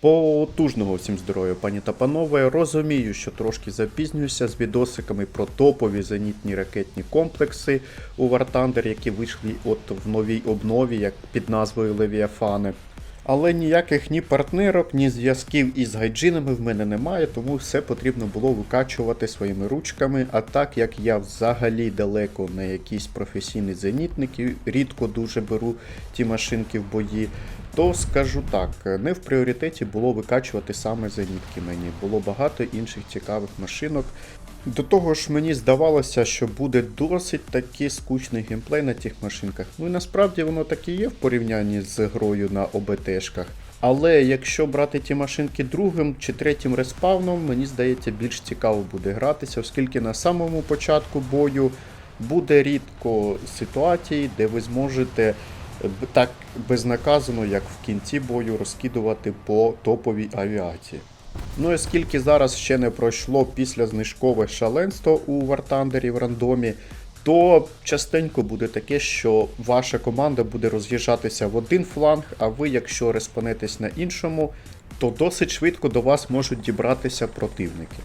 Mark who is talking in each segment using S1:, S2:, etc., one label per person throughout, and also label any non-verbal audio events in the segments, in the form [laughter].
S1: Потужного всім здоров'я, пані та панове. Розумію, що трошки запізнююся з відосиками про топові зенітні ракетні комплекси у War Thunder, які вийшли от в новій обнові, як під назвою Левіафани. Але ніяких ні партнерок, ні зв'язків із гайджинами в мене немає, тому все потрібно було викачувати своїми ручками. А так як я взагалі далеко не якийсь професійний зенітник і рідко дуже беру ті машинки в бої, то скажу так, не в пріоритеті було викачувати саме зенітки мені. Було багато інших цікавих машинок. До того ж, мені здавалося, що буде досить таки скучний геймплей на тих машинках. Ну і насправді воно так і є в порівнянні з грою на ОБТшках. Але якщо брати ті машинки другим чи третім респавном, мені здається, більш цікаво буде гратися, оскільки на самому початку бою буде рідко ситуації, де ви зможете так безнаказано, як в кінці бою, розкидувати по топовій авіації. Ну і оскільки зараз ще не пройшло після знижкове шаленство у War Thunder в рандомі, то частенько буде таке, що ваша команда буде роз'їжджатися в один фланг, а ви, якщо респонетесь на іншому, то досить швидко до вас можуть дібратися противники.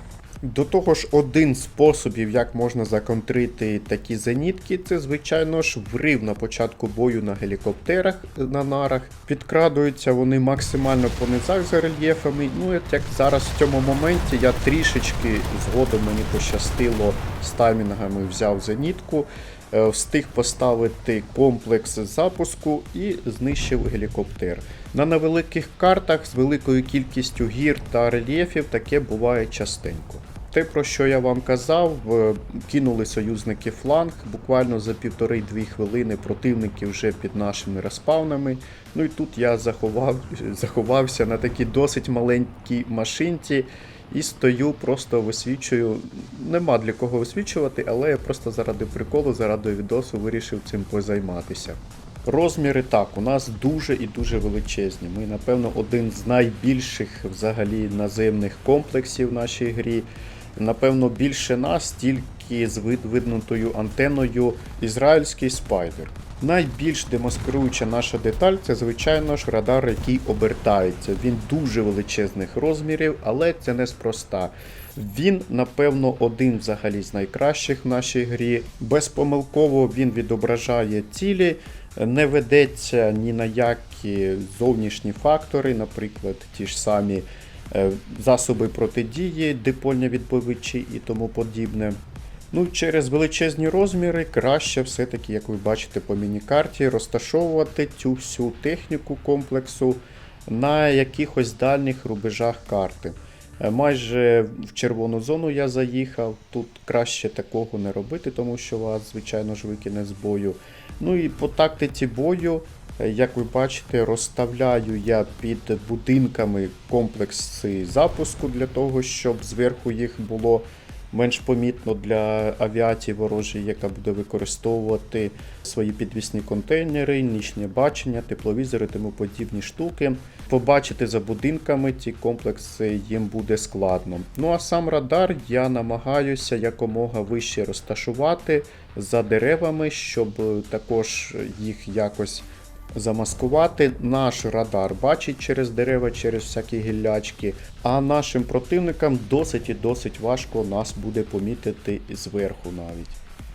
S1: До того ж, один з способів, як можна законтрити такі зенітки, це, звичайно ж, врив на початку бою на гелікоптерах на нарах. Підкрадуються вони максимально по низах за рельєфами. Ну, як зараз в цьому моменті я трішечки згодом мені пощастило з таймінгами взяв зенітку. е, Встиг поставити комплекс запуску і знищив гелікоптер. На невеликих картах з великою кількістю гір та рельєфів таке буває частенько. Те, про що я вам казав, кинули союзники фланг. Буквально за півтори-дві хвилини противники вже під нашими респаунами. Ну і тут я заховав, [laughs] заховався на такій досить маленькій машинці і стою, просто висвічую. Нема для кого висвічувати, але я просто заради приколу, заради відосу вирішив цим позайматися. Розміри так, у нас дуже і дуже величезні. Ми, напевно, один з найбільших взагалі наземних комплексів в нашій грі. Напевно, більше нас тільки з вид- виднутою антеною ізраїльський спайдер. Найбільш демаскируюча наша деталь це, звичайно ж, радар, який обертається. Він дуже величезних розмірів, але це неспроста. Він, напевно, один взагалі з найкращих в нашій грі. Безпомилково він відображає цілі, не ведеться ні на які зовнішні фактори, наприклад, ті ж самі засоби протидії, дипольні відбивачі і тому подібне. Ну, через величезні розміри краще все-таки, як ви бачите по міні-карті, розташовувати цю всю техніку комплексу на якихось дальніх рубежах карти. Е, Майже в червону зону я заїхав. Тут краще такого не робити, тому що вас, звичайно ж, викине з бою. Ну і по тактиці бою, е, як ви бачите, розставляю я під будинками комплекси запуску для того, щоб зверху їх було менш помітно для авіації ворожої, яка буде використовувати свої підвісні контейнери, нічне бачення, тепловізори, тому подібні штуки. Побачити за будинками ці комплекси їм буде складно. Ну а сам радар я намагаюся якомога вище розташувати за деревами, щоб е, також їх якось замаскувати. Наш радар бачить через дерева, через всякі гіллячки, а нашим противникам досить і досить важко нас буде помітити зверху навіть.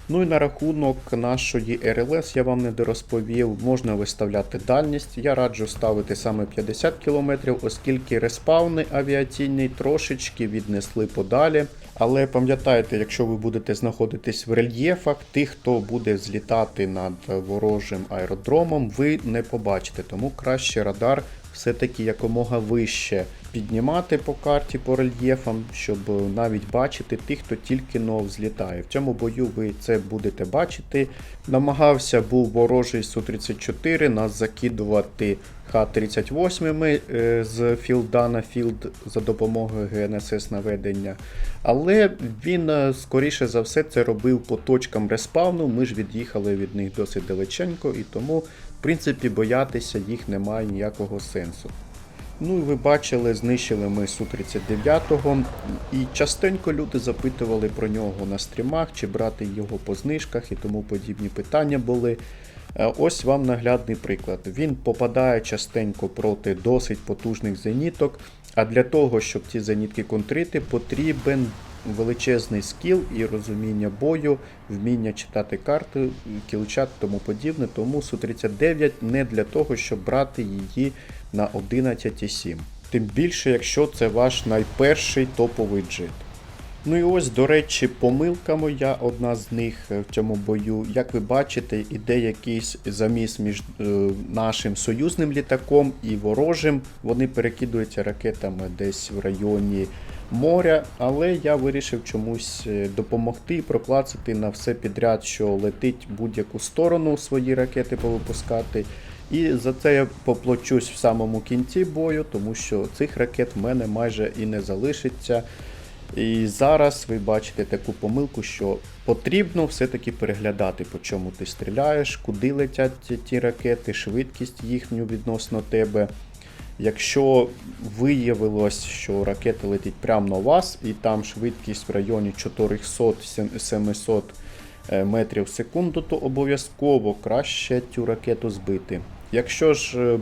S1: Ну і на рахунок нашої РЛС я вам не дорозповів, можна виставляти дальність. Я раджу ставити саме 50 км, оскільки респауни авіаційні трошечки віднесли подалі. Але пам'ятайте, якщо ви будете знаходитись в рельєфах, тих, хто буде злітати над ворожим аеродромом, ви не побачите. Тому краще радар все-таки якомога вище піднімати по карті, по рельєфам, щоб навіть бачити тих, хто тільки но взлітає. В цьому бою ви це будете бачити. Намагався був ворожий Су-34 нас закидувати Х-38 е, з філда на філд за допомогою ГНСС наведення. Але він, е, скоріше за все, це робив по точкам респавну. Ми ж від'їхали від них досить далеченько, і тому, принципі, боятися їх немає ніякого сенсу. Ну і ви бачили, знищили ми Су-39, і частенько люди запитували про нього на стрімах, чи брати його по знижках і тому подібні питання були. Е, Ось вам наглядний приклад. Він попадає частенько проти досить потужних зеніток, а для того, щоб ці зенітки контрити, потрібен величезний скіл і розуміння бою, вміння читати карти, кілчат тому подібне. Тому Су-39 не для того, щоб брати її на 11,7. Тим більше, якщо це ваш найперший топовий джет. Ну і ось, до речі, помилка моя, одна з них в цьому бою. Як ви бачите, іде якийсь заміс між е, нашим союзним літаком і ворожим. Вони перекидуються ракетами десь в районі моря, але я вирішив чомусь е, допомогти і проклацати на все підряд, що летить будь-яку сторону свої ракети повипускати. І за це я поплачусь в самому кінці бою, тому що цих ракет в мене майже і не залишиться. І зараз ви бачите таку помилку, що потрібно все-таки переглядати, по чому ти стріляєш, куди летять ті- ті ракети, швидкість їхню відносно тебе. Якщо виявилось, що ракета летить прямо на вас, і там швидкість в районі 400-700 е, метрів в секунду, то обов'язково краще цю ракету збити. Якщо ж е,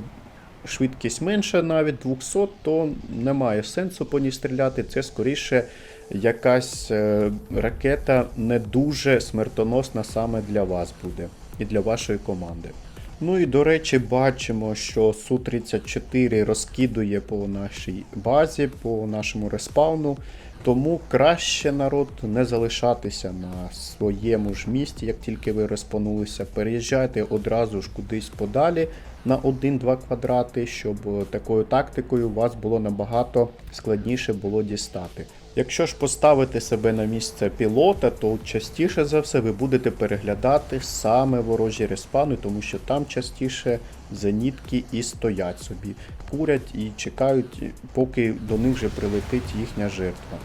S1: швидкість менша, навіть 200, то немає сенсу по ній стріляти. Це скоріше якась е, ракета не дуже смертоносна саме для вас буде і для вашої команди. Ну і до речі, бачимо, що Су-34 розкидує по нашій базі, по нашому респауну. Тому краще народ не залишатися на своєму ж місці, як тільки ви респонулися. Переїжджайте одразу ж кудись подалі на 1-2 квадрати, щоб такою тактикою вас було набагато складніше було дістати. Якщо ж поставити себе на місце пілота, то частіше за все ви будете переглядати саме ворожі респани, тому що там частіше зенітки і стоять собі, курять і чекають, поки до них вже прилетить їхня жертва.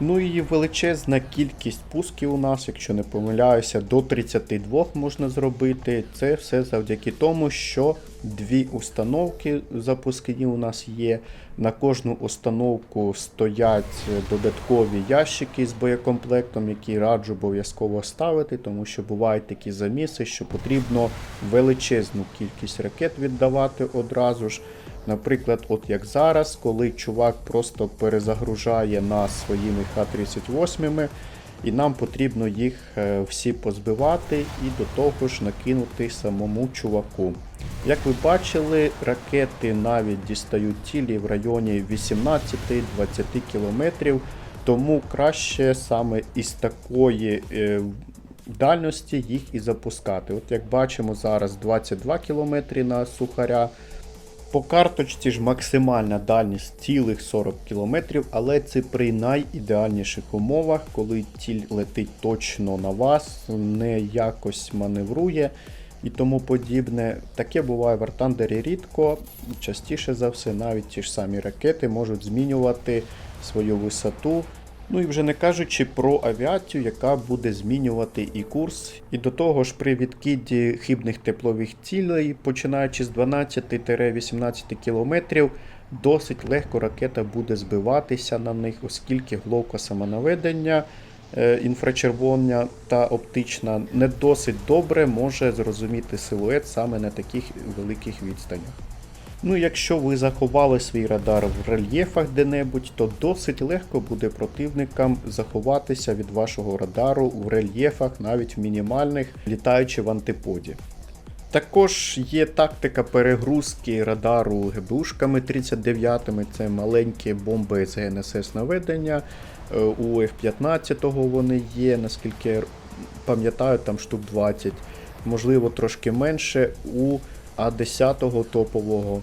S1: Ну і величезна кількість пусків у нас, якщо не помиляюся, до 32 можна зробити. Це все завдяки тому, що дві установки запускні у нас є. На кожну установку стоять додаткові ящики з боєкомплектом, які раджу обов'язково ставити, тому що бувають такі заміси, що потрібно величезну кількість ракет віддавати одразу ж. Наприклад, от як зараз, коли чувак просто перезагружає нас своїми Х-38, і нам потрібно їх е, всі позбивати і до того ж накинути самому чуваку. Як ви бачили, ракети навіть дістають цілі в районі 18-20 км, тому краще саме із такої е, дальності їх і запускати. От як бачимо зараз 22 км на сухаря. По карточці ж максимальна дальність цілих 40 км, але це при найідеальніших умовах, коли ціль летить точно на вас, не якось маневрує і тому подібне. Таке буває в Артандері рідко. Частіше за все, навіть ті ж самі ракети можуть змінювати свою висоту. Ну і вже не кажучи про авіацію, яка буде змінювати і курс. І до того ж, при відкиді хибних теплових цілей, починаючи з 12-18 км, досить легко ракета буде збиватися на них, оскільки головка самонаведення е, інфрачервона та оптична не досить добре може зрозуміти силует саме на таких великих відстанях. Ну, якщо ви заховали свій радар в рельєфах де-небудь, то досить легко буде противникам заховатися від вашого радару в рельєфах, навіть в мінімальних, літаючи в антиподі. Також є тактика перегрузки радару ГБУшками 39 це маленькі бомби з ГНСС наведення. Е, У F-15 вони є, наскільки пам'ятаю, там штук 20, можливо, трошки менше у А10 топового.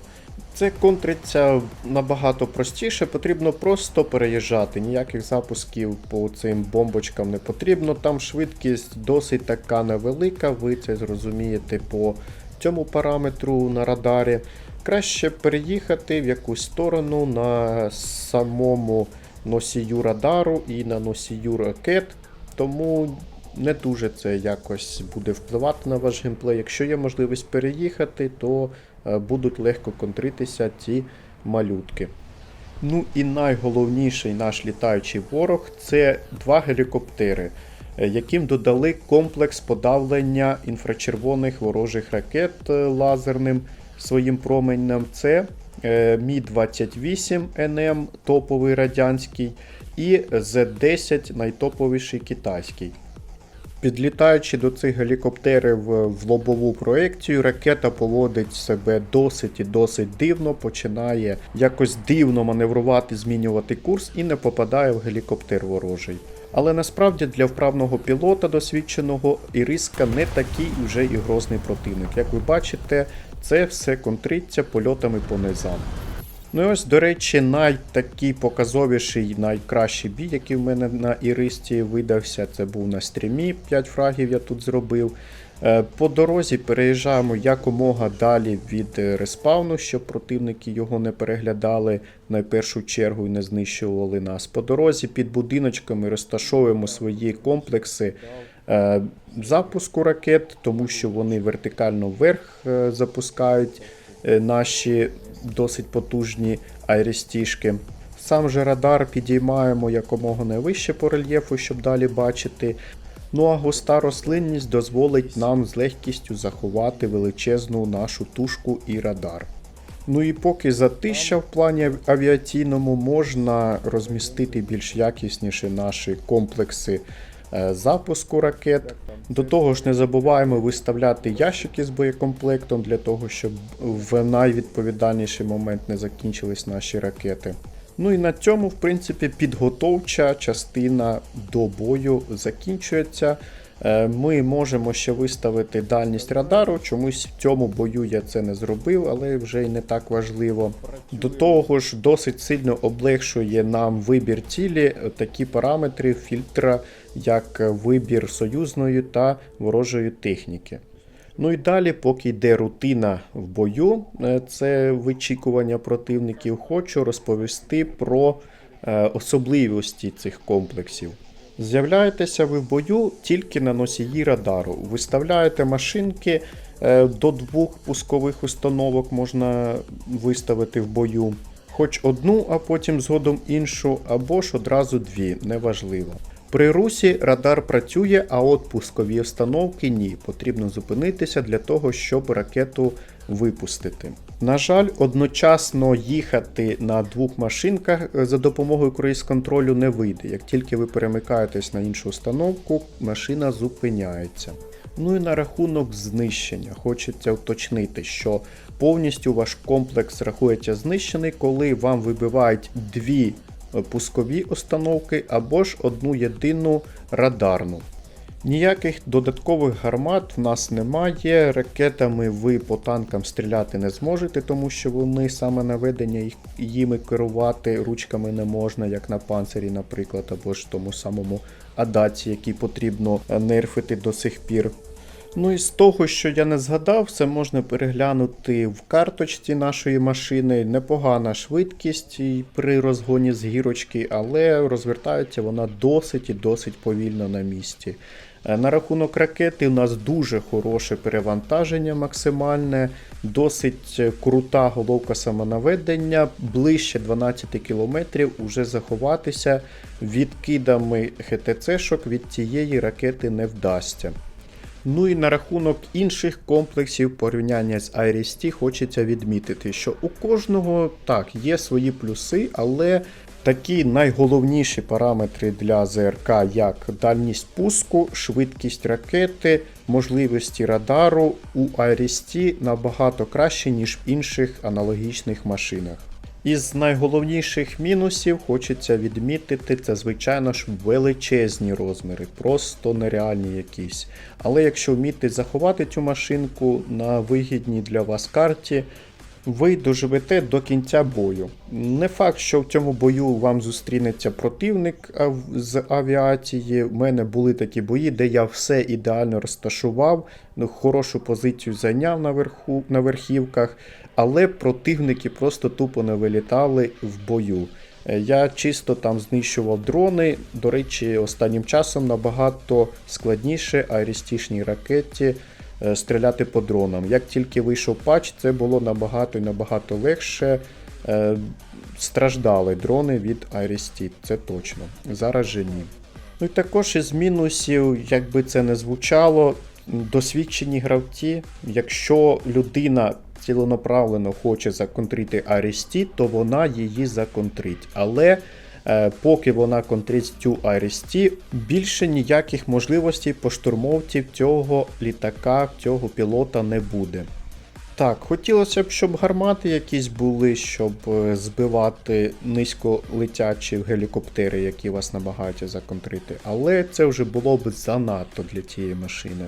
S1: Це контриться набагато простіше, потрібно просто переїжджати. Ніяких запусків по цим бомбочкам не потрібно. Там швидкість досить така невелика, ви це зрозумієте по цьому параметру на радарі. Краще переїхати в якусь сторону на самому носію радару і на носію ракет. Тому не дуже це якось буде впливати на ваш геймплей. Якщо є можливість переїхати, то е, будуть легко контритися ці малютки. Ну і найголовніший наш літаючий ворог це два гелікоптери. е, яким додали комплекс подавлення інфрачервоних ворожих ракет е, лазерним своїм променем. Це е, Мі-28НМ топовий радянський і З-10 найтоповіший китайський. Підлітаючи до цих гелікоптерів в лобову проекцію, ракета поводить себе досить і досить дивно, починає якось дивно маневрувати, змінювати курс і не попадає в гелікоптер ворожий. Але насправді для вправного пілота досвідченого Іриска не такий уже і грозний противник. Як ви бачите, це все контриться польотами по низам. Ну і ось, до речі, найтакий показовіший, найкращий бій, який в мене на Іристі видався, це був на стрімі. 5 фрагів я тут зробив. Е, По дорозі переїжджаємо якомога далі від е, респауну, щоб противники його не переглядали на першу чергу і не знищували нас. По дорозі під будиночками розташовуємо свої комплекси е, запуску ракет, тому що вони вертикально вверх запускають наші досить потужні айрестішки. Сам же радар підіймаємо якомога найвище по рельєфу, щоб далі бачити. Ну а густа рослинність дозволить нам з легкістю заховати величезну нашу тушку і радар. Ну і поки затища в плані авіаційному можна розмістити більш якісніше наші комплекси е, запуску ракет. До того ж, не забуваємо виставляти ящики з боєкомплектом для того, щоб в найвідповідальніший момент не закінчились наші ракети. Ну і на цьому, в принципі, підготовча частина до бою закінчується. Е, Ми можемо ще виставити дальність радару. Чомусь в цьому бою я це не зробив, але вже й не так важливо. До того ж, досить сильно облегшує нам вибір цілі такі параметри фільтра, як вибір союзної та ворожої техніки. Ну і далі, поки йде рутина в бою, е, це вичікування противників, хочу розповісти про е, особливості цих комплексів. З'являєтеся ви в бою тільки на носії радару. Виставляєте машинки е, до двох пускових установок можна виставити в бою. Хоч одну, а потім згодом іншу, або ж одразу дві, неважливо. При русі радар працює, а от пускові установки ні. Потрібно зупинитися для того, щоб ракету випустити. На жаль, одночасно їхати на двох машинках е, за допомогою круїз-контролю не вийде. Як тільки ви перемикаєтесь на іншу установку, машина зупиняється. Ну і на рахунок знищення. Хочеться уточнити, що повністю ваш комплекс рахується знищений, коли вам вибивають дві е, пускові установки або ж одну єдину радарну. Ніяких додаткових гармат в нас немає. Ракетами ви по танкам стріляти не зможете, тому що вони саме наведення їх їми керувати ручками не можна, як на панцирі, наприклад, або ж тому самому Адаці, який потрібно е, нерфити до сих пір. Ну і з того, що я не згадав, це можна переглянути в карточці нашої машини. Непогана швидкість при розгоні з гірочки, але розвертається вона досить і досить повільно на місці. Е, На рахунок ракети у нас дуже хороше перевантаження максимальне, досить е, крута головка самонаведення, ближче 12 км уже заховатися відкидами ХТЦ-шок від цієї ракети не вдасться. Ну і на рахунок інших комплексів порівняння з IRIS-T хочеться відмітити, що у кожного так є свої плюси, але такі найголовніші параметри для ЗРК, як дальність пуску, швидкість ракети, можливості радару у IRIS-T набагато краще, ніж в інших аналогічних машинах. Із найголовніших мінусів хочеться відмітити, це, звичайно ж, величезні розміри, просто нереальні якісь. Але якщо вміти заховати цю машинку на вигідній для вас карті, ви доживете до кінця бою. Не факт, що в цьому бою вам зустрінеться противник з авіації. У мене були такі бої, де я все ідеально розташував, ну, хорошу позицію зайняв наверху, на верхівках, але противники просто тупо не вилітали в бою. Е, Я чисто там знищував дрони. До речі, останнім часом набагато складніше аерістичній ракеті стріляти по дронам. Як тільки вийшов патч, це було набагато і набагато легше. Е, Страждали дрони від Iris-T, це точно. Зараз же ні. Ну і також із мінусів, як би це не звучало, досвідчені гравці, якщо людина ціленаправлено хоче законтрити Арісті, то вона її законтрить. Але е, поки вона контрить цю Арісті, більше ніяких можливостей по штурмовці цього літака, цього пілота не буде. Так, хотілося б, щоб гармати якісь були, щоб е, збивати низьколетячі гелікоптери, які вас намагаються законтрити, але це вже було б занадто для цієї машини.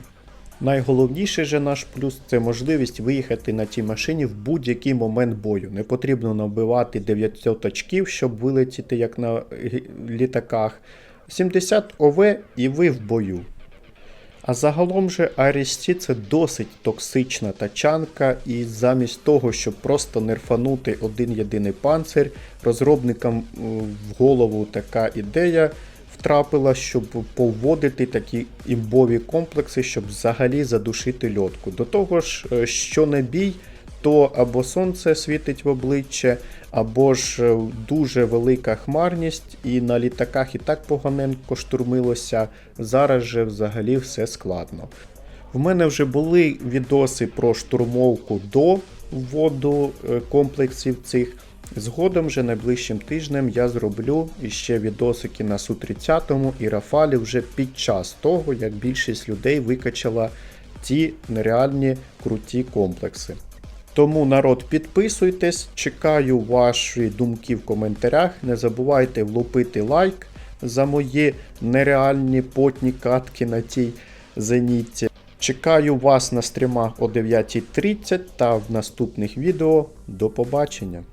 S1: Найголовніший же наш плюс це можливість виїхати на цій машині в будь-який момент бою. Не потрібно набивати 900 очків, щоб вилетіти як на літаках. 70 ОВ і ви в бою. А загалом же Арісті це досить токсична тачанка, і замість того, щоб просто нерфанути один єдиний панцир, розробникам е, в голову така ідея втрапила, щоб повводити такі імбові комплекси, щоб взагалі задушити льотку. До того ж, е, що не бій, то або сонце світить в обличчя, або ж е, дуже велика хмарність, і на літаках і так поганенько штурмилося. Зараз же взагалі все складно. В мене вже були відоси про штурмовку до вводу е, комплексів цих. Згодом вже найближчим тижнем я зроблю іще відосики на Су-30 і Рафалі вже під час того, як більшість людей викачала ці нереальні круті комплекси. Тому народ, підписуйтесь, чекаю ваші думки в коментарях. Не забувайте влупити лайк за мої нереальні потні катки на цій зенітці. Чекаю вас на стрімах о 9.30 та в наступних відео. До побачення!